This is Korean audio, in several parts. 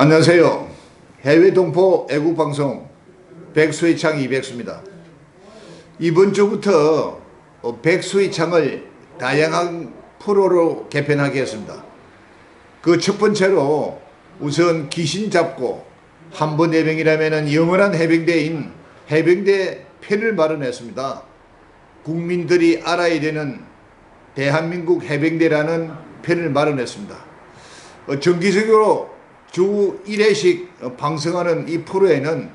안녕하세요. 해외 동포 애국 방송 백수의 창 이백수입니다. 이번 주부터 어, 백수의 창을 다양한 프로로 개편하게 했습니다. 그 첫 번째로 우선 귀신 잡고 한 번 해병이라면 영원한 해병대인 해병대 편을 마련했습니다. 국민들이 알아야 되는 대한민국 해병대라는 편을 마련했습니다. 어, 정기적으로 주 1회씩 어, 방송하는 이 프로에는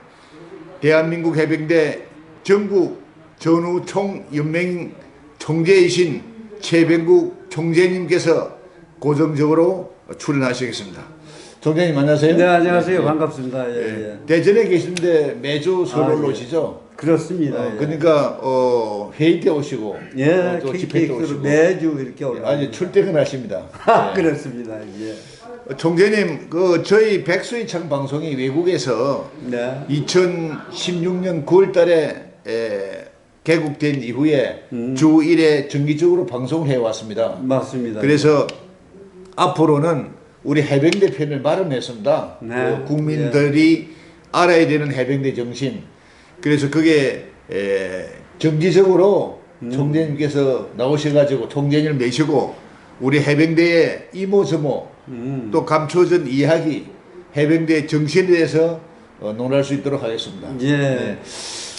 대한민국 해병대 전국 전우총연맹 총재이신 최병국 총재님께서 고정적으로 출연하시겠습니다. 총재님 안녕하세요. 네, 안녕하세요. 예, 반갑습니다. 예, 예. 예. 대전에 계신데 매주 서울 아, 예. 오시죠? 그렇습니다. 어, 예. 그러니까 어, 회의 때 오시고 예, 어, 또 집회 때 오시고 매주 이렇게 예, 올라. 아주 출퇴근하십니다. 아, 예. 그렇습니다. 예. 어, 총재님, 그 저희 백수의 창 방송이 외국에서 네. 2016년 9월달에 개국된 이후에 음. 주 1회 정기적으로 방송을 해왔습니다. 맞습니다. 그래서 앞으로는 우리 해병대 편을 마련했습니다. 네. 그 국민들이 알아야 되는 해병대 정신. 그래서 그게 에, 정기적으로 음. 총재님께서 나오셔가지고 총재님을 메시고 우리 해병대의 이모저모 음. 또 감춰진 이야기 해병대 정신에 대해서 어, 논할 수 있도록 하겠습니다. 예. 네.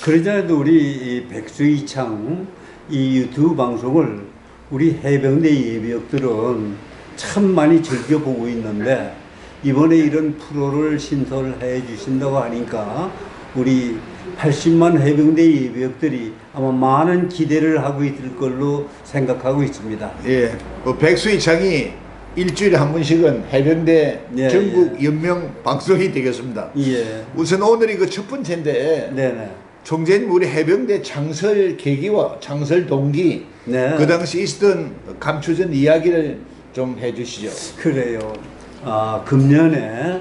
그러자도 우리 이 백수이창 이 유튜브 방송을 우리 해병대 예비역들은 참 많이 즐겨 보고 있는데 이번에 이런 프로를 신설해 주신다고 하니까 우리 80만 해병대 예비역들이 아마 많은 기대를 하고 있을 걸로 생각하고 있습니다. 예, 뭐 백수이창이 일주일에 한 번씩은 해병대 예, 전국 연명 방송이 되겠습니다. 예. 우선 오늘이 그 첫 번째인데 네네. 총재님 우리 해병대 창설 계기와 창설 동기 네. 그 당시 있었던 감추전 이야기를 좀 해주시죠. 그래요. 아, 금년에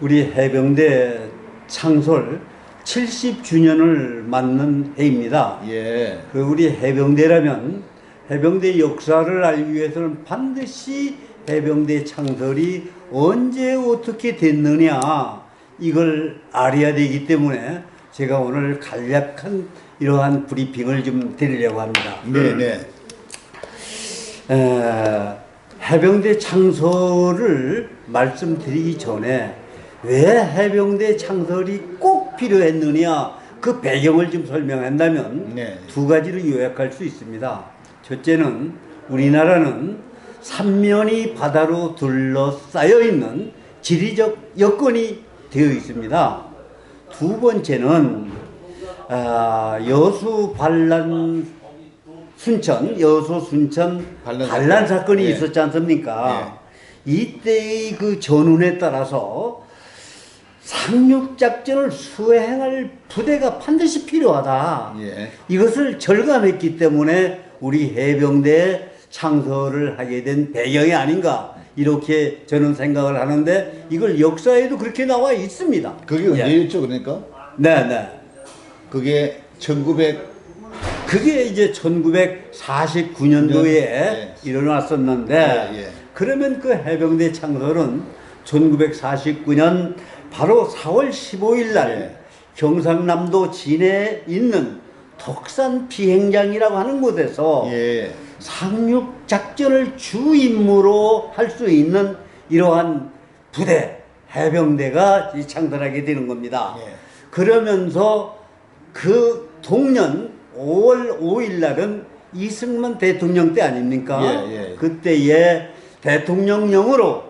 우리 해병대 창설 70주년을 맞는 해입니다. 예, 그 우리 해병대라면 해병대 역사를 알기 위해서는 반드시 해병대 창설이 언제 어떻게 됐느냐 이걸 알아야 되기 때문에 제가 오늘 간략한 이러한 브리핑을 좀 드리려고 합니다. 네, 네, 에, 해병대 창설을 말씀드리기 전에 왜 해병대 창설이 꼭 필요했느냐 그 배경을 좀 설명한다면 네. 두 가지로 요약할 수 있습니다. 첫째는 우리나라는 삼면이 바다로 둘러싸여 있는 지리적 여건이 되어 있습니다. 두 번째는 아, 여수 반란 순천 여수 순천 반란 반란, 사건. 사건이 예. 있었지 않습니까? 이때의 그 전운에 따라서 상륙 작전을 수행할 부대가 반드시 필요하다. 예. 이것을 절감했기 때문에 우리 해병대 창설을 하게 된 배경이 아닌가 이렇게 저는 생각을 하는데 이걸 역사에도 그렇게 나와 있습니다. 그게 예. 언제였죠, 그러니까? 네, 네. 그게 1900 그게 이제 1949년도에 예. 일어났었는데 예, 예. 그러면 그 해병대 창설은 1949년 바로 4월 15일 날 예. 경상남도 진해에 있는 덕산 비행장이라고 하는 곳에서 예, 상륙 작전을 주 임무로 할 수 있는 이러한 부대 해병대가 이 창설하게 되는 겁니다. 예. 그러면서 그 동년 5월 5일 날은 이승만 대통령 때 아닙니까? 예, 예. 그때에 대통령령으로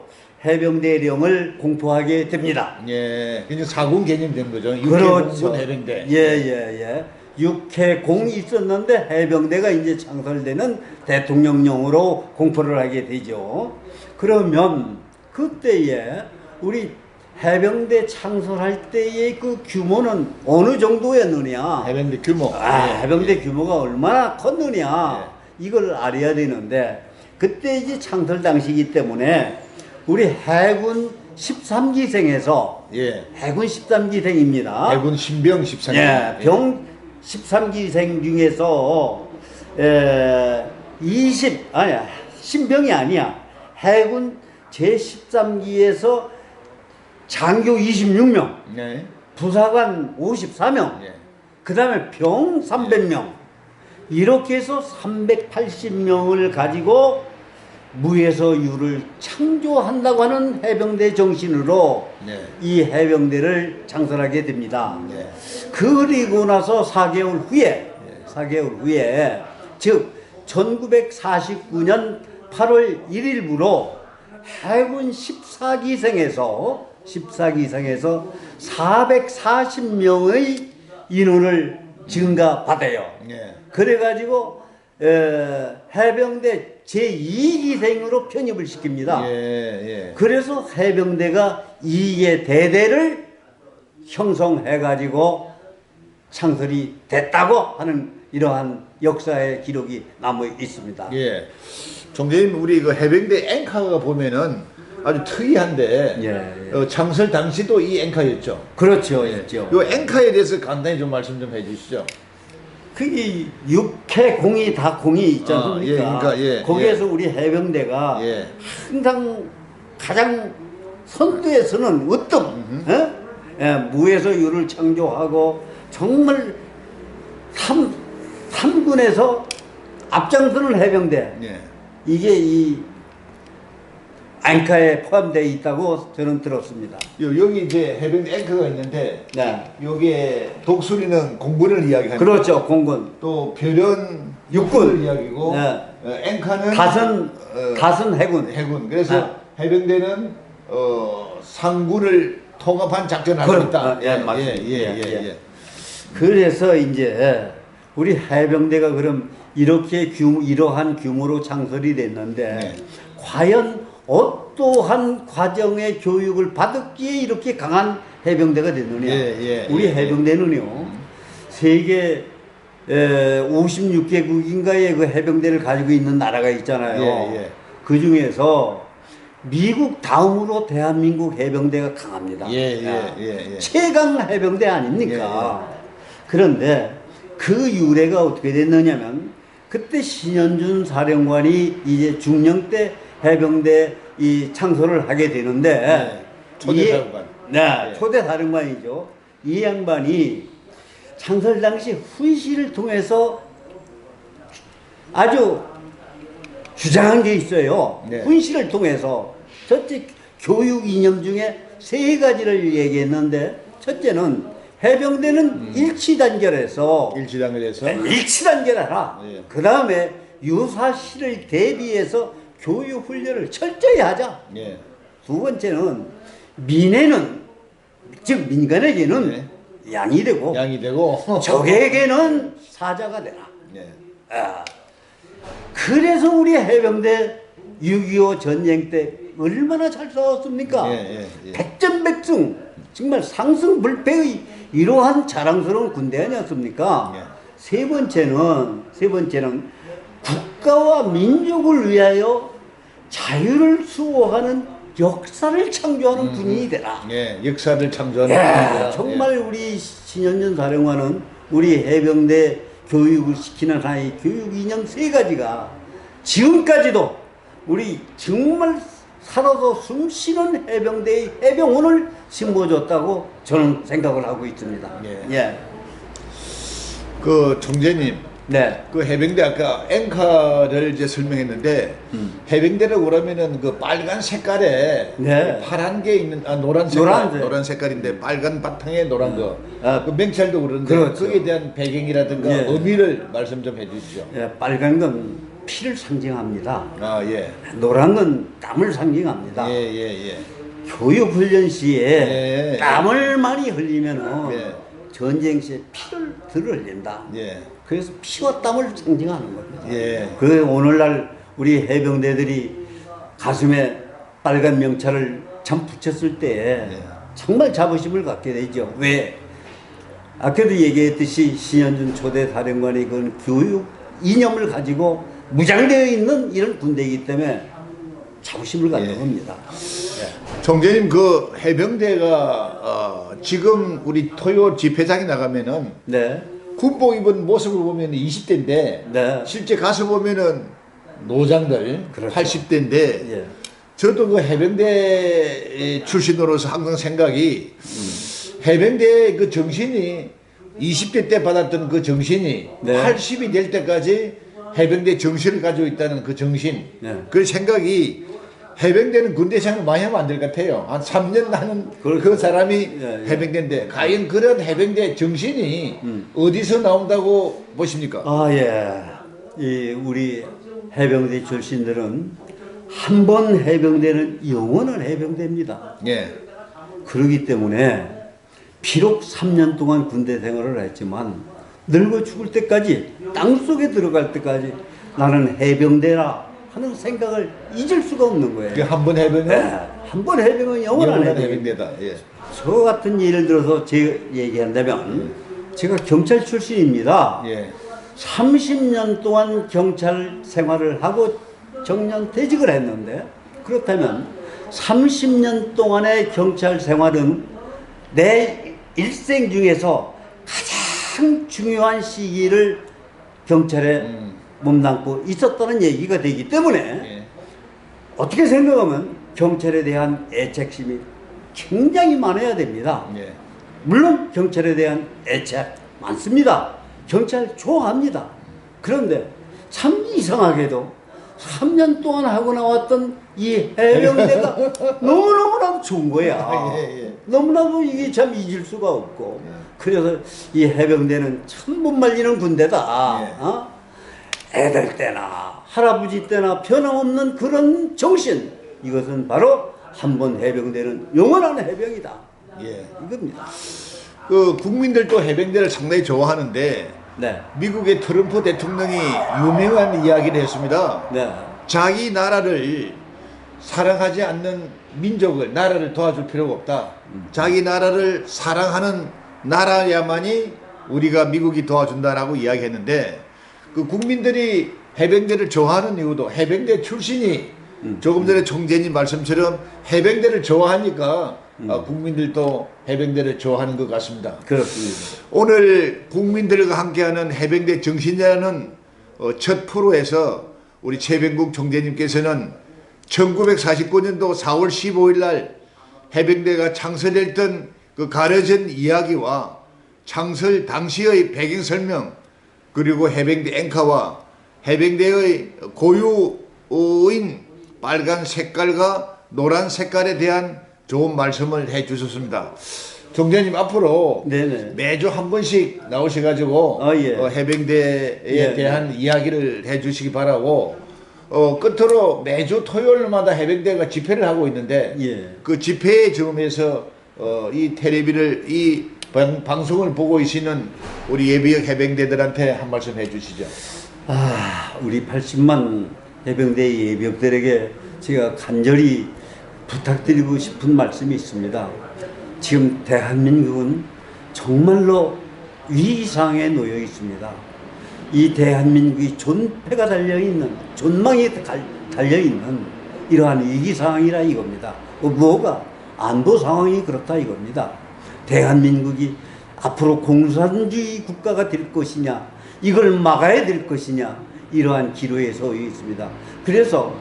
해병대령을 공포하게 됩니다. 예, 그냥 사군 개념 된 거죠. 그렇죠. 육해공군 해병대. 예, 예, 예. 육해공이 있었는데 해병대가 이제 창설되는 대통령령으로 공포를 하게 되죠. 그러면 그때에 우리 해병대 창설할 때의 그 규모는 어느 정도였느냐? 해병대 규모. 아, 예, 해병대 규모가 얼마나 컸느냐 이걸 알아야 되는데 그때 이제 창설 당시이기 때문에 우리 해군 13기생에서 예. 해군 13기생입니다. 해군 신병 14년. 예, 병 13기생 중에서 에, 20 아니야 신병이 아니야 해군 제 13기에서 장교 26명, 네. 부사관 54명, 예. 그 다음에 병 300명. 이렇게 해서 380명을 가지고 무에서 유를 창조한다고 하는 해병대 정신으로 네. 이 해병대를 창설하게 됩니다. 네. 그리고 나서 4개월 후에, 4개월 후에, 즉, 1949년 8월 1일부로 해군 14기생에서, 14기생에서 440명의 인원을 증가받아요. 예. 그래가지고, 에, 해병대 제2기생으로 편입을 시킵니다. 예. 예. 그래서 해병대가 이의 대대를 형성해가지고 창설이 됐다고 하는 이러한 역사의 기록이 남아 있습니다. 예. 총재님 우리 그 해병대 앵커가 보면은 아주 특이한데 예, 예. 어, 창설 당시도 이 앵커였죠. 그렇죠, 있죠. 요 앵커에 대해서 간단히 좀 말씀 좀 해주시죠. 그이 육해 공이 다 공이 있지 아, 않습니까? 예, 그러니까, 예, 거기에서 우리 해병대가 예. 항상 가장 선두에서는 으뜸 어? 예, 무에서 유를 창조하고 정말 삼 삼군에서 앞장서는 해병대 예. 이게 이 앵카에 포함되어 있다고 저는 들었습니다. 요, 여기 이제 해병대 앵커가 있는데 네. 요게 독수리는 공군을 이야기하는 그렇죠, 공군. 또 별은 육군. 이야기고 네. 어, 앵커는 가선 어, 가선 해군. 해군. 그래서 아. 해병대는 어, 상군을 통합한 작전을 하고 그럼, 있다. 아, 예, 맞습니다. 예, 예, 예, 예, 예. 그래서 이제 우리 해병대가 그럼 이렇게 규모, 이러한 규모로 창설이 됐는데 네. 과연 어떠한 과정의 교육을 받았기에 이렇게 강한 해병대가 됐느냐? 예, 예, 우리 예, 해병대는요 세계 56개국인가의 그 해병대를 가지고 있는 나라가 있잖아요. 예, 예. 그 중에서 미국 다음으로 대한민국 해병대가 강합니다. 예, 예, 야, 예, 예. 최강 해병대 아닙니까? 그런데 그 유래가 어떻게 됐느냐면 그때 신현준 사령관이 이제 중령 때 해병대 이 창설을 하게 되는데 네, 초대 이- 사령관. 네, 예. 초대 사령관이죠. 이 양반이 창설 당시 훈시를 통해서 아주 주장한 게 있어요. 네. 훈시를 통해서 첫째 교육 이념 중에 세 가지를 얘기했는데 첫째는 해병대는 음. 일치 단결해서 일치당을해서 일치 단결하라. 예. 그 다음에 유사시를 대비해서 교육 훈련을 철저히 하자. 예. 두 번째는 민에는 즉 민간에게는 네. 양이 되고 양이 되고 적에게는 사자가 되라. 예. 아, 그래서 우리 해병대 6.25 전쟁 때 얼마나 잘 싸웠습니까? 예, 예, 예. 백전백승 정말 상승불패의 이러한 자랑스러운 군대 아니었습니까? 예. 세 번째는 세 번째는 국가와 민족을 위하여 자유를 수호하는 역사를 창조하는 군인이 되라. 예. 역사를 창조하는 야, 분이다. 정말 우리 신현준 사령관은 우리 해병대 교육을 시키는 하나의 교육 이념 세 가지가 지금까지도 우리 정말 살아서 숨쉬는 해병대의 해병원을 심어줬다고 저는 생각을 하고 있습니다. 예. 예. 그 총재님 네. 그 해병대 아까 앵커를 이제 설명했는데 음. 해병대라고 그러면은 그 빨간 색깔에 네. 파란 게 있는 아 노란 색깔 노란색. 노란 색깔인데 빨간 바탕에 노란 거. 아, 그 맹찰도 그러는데 그렇죠. 거기에 대한 배경이라든가 예. 의미를 말씀 좀 해주시죠. 예, 빨간 건 피를 상징합니다. 아 예. 노란 건 땀을 상징합니다. 예예 예. 교육 훈련 시에 예. 땀을 많이 흘리면은 예. 전쟁 시에 피를 덜 흘린다. 예. 그래서 피와 땀을 상징하는 겁니다. 예. 그 오늘날 우리 해병대들이 가슴에 빨간 명찰을 참 붙였을 때 예. 정말 자부심을 갖게 되죠. 왜? 아까도 얘기했듯이 신현준 초대 사령관이 그 교육 이념을 가지고 무장되어 있는 이런 군대이기 때문에 자부심을 갖는 예. 겁니다. 총재님 그 해병대가 어, 지금 우리 토요 집회장에 나가면은 네. 군복 입은 모습을 보면 20대인데 네. 실제 가서 보면은 노장들 그렇죠. 80대인데 예. 저도 그 해병대 출신으로서 항상 생각이 해병대의 그 정신이 20대 때 받았던 그 정신이 네. 80이 될 때까지 해병대 정신을 가지고 있다는 그 정신 네. 그 생각이 해병대는 군대 생활 많이 하면 안 될 것 같아요. 한 3년 나는 그 그렇죠. 사람이 예, 예. 해병대인데 과연 그런 해병대 정신이 어디서 나온다고 보십니까? 아, 예. 이 우리 해병대 출신들은 한 번 해병대는 영원한 해병대입니다. 예. 그러기 때문에 비록 3년 동안 군대 생활을 했지만 늙어 죽을 때까지 땅 속에 들어갈 때까지 나는 해병대라 하는 생각을 잊을 수가 없는 그 거예요. 한번 해병은 네, 한번 해병은 영원한. 해병대다. 예. 저 같은 예를 들어서 제 얘기한다면 제가 경찰 출신입니다. 예. 30년 동안 경찰 생활을 하고 정년 퇴직을 했는데 그렇다면 30년 동안의 경찰 생활은 내 일생 중에서 가장 중요한 시기를 경찰에 음. 몸담고 있었다는 얘기가 되기 때문에 예. 어떻게 생각하면 경찰에 대한 애착심이 굉장히 많아야 됩니다. 예. 물론 경찰에 대한 애착 많습니다. 경찰 좋아합니다. 그런데 참 이상하게도 3년 동안 하고 나왔던 이 해병대가 너무너무나도 좋은 거야. 예, 예. 너무나도 이게 참 잊을 수가 없고. 그래서 이 해병대는 참 못 말리는 군대다. 예. 어? 애들 때나 할아버지 때나 변함없는 그런 정신. 이것은 바로 한 번 해병대는 영원한 해병이다. 예. 이겁니다. 그 국민들도 해병대를 상당히 좋아하는데 네. 미국의 트럼프 대통령이 유명한 이야기를 했습니다. 네. 자기 나라를 사랑하지 않는 민족을 나라를 도와줄 필요가 없다. 자기 나라를 사랑하는 나라야만이 우리가 미국이 도와준다라고 이야기했는데 그 국민들이 해병대를 좋아하는 이유도 해병대 출신이 조금 전에 총재님 말씀처럼 해병대를 좋아하니까 아, 국민들도 해병대를 좋아하는 것 같습니다. 그렇습니다. 오늘 국민들과 함께하는 해병대 정신이라는 어, 첫 프로에서 우리 최병국 총재님께서는 1949년도 4월 15일 날 해병대가 창설했던 그 가려진 이야기와 창설 당시의 배경 설명 그리고 해병대 앵카와 해병대의 고유인 빨간 색깔과 노란 색깔에 대한 좋은 말씀을 해 주셨습니다. 총재님 앞으로 네네. 매주 한 번씩 나오셔가지고 아, 예. 어, 해병대에 예, 대한 이야기를 해주시기 바라고 어, 끝으로 매주 토요일마다 해병대가 집회를 하고 있는데 예. 그 집회의 점에서 어, 이 텔레비를 이 방, 방송을 보고 계시는 우리 예비역 해병대들한테 한 말씀 해주시죠. 아, 우리 80만 해병대 예비역들에게 제가 간절히 부탁드리고 싶은 말씀이 있습니다. 지금 대한민국은 정말로 위기상에 놓여 있습니다. 이 대한민국이 존폐가 달려 있는 존망이 달- 달려 있는 이러한 위기 상황이라 이겁니다. 어, 뭐가 안보 상황이 그렇다 이겁니다. 대한민국이 앞으로 공산주의 국가가 될 것이냐 이걸 막아야 될 것이냐 이러한 기로에 서 있습니다. 그래서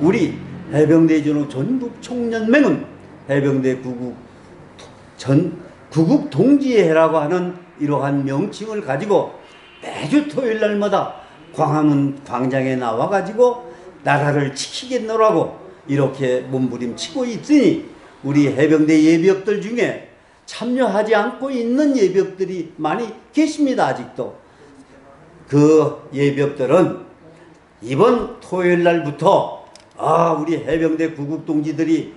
우리 해병대 전후 전국 총연맹은 해병대 구국 전 구국 동지회라고 하는 이러한 명칭을 가지고 매주 토요일 날마다 광화문 광장에 나와 가지고 나라를 지키겠노라고 이렇게 몸부림치고 있으니 우리 해병대 예비역들 중에 참여하지 않고 있는 예비역들이 많이 계십니다 아직도 그 예비역들은 이번 토요일 날부터 아 우리 해병대 구국 동지들이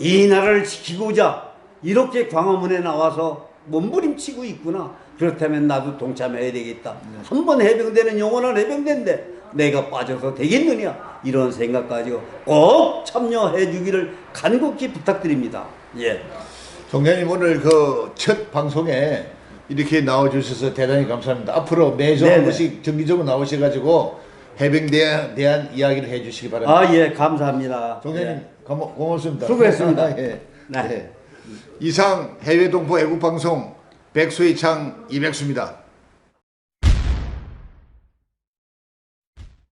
이 나라를 지키고자 이렇게 광화문에 나와서 몸부림치고 있구나. 그렇다면 나도 동참해야 되겠다. 한 번 해병대는 영원한 해병대인데 내가 빠져서 되겠느냐 이런 생각 가지고 꼭 참여해 주기를 간곡히 부탁드립니다. 예. 총장님 오늘 그 첫 방송에 이렇게 나와주셔서 대단히 감사합니다. 앞으로 매주 한. 번씩 정기적으로 나오셔가지고 해병대에 대한 이야기를 해주시기 바랍니다. 아 예 감사합니다. 총장님 예. 고맙습니다. 수고했습니다. 예. 네. 예. 이상 해외 동포 애국 방송 백수의 창 이백수입니다.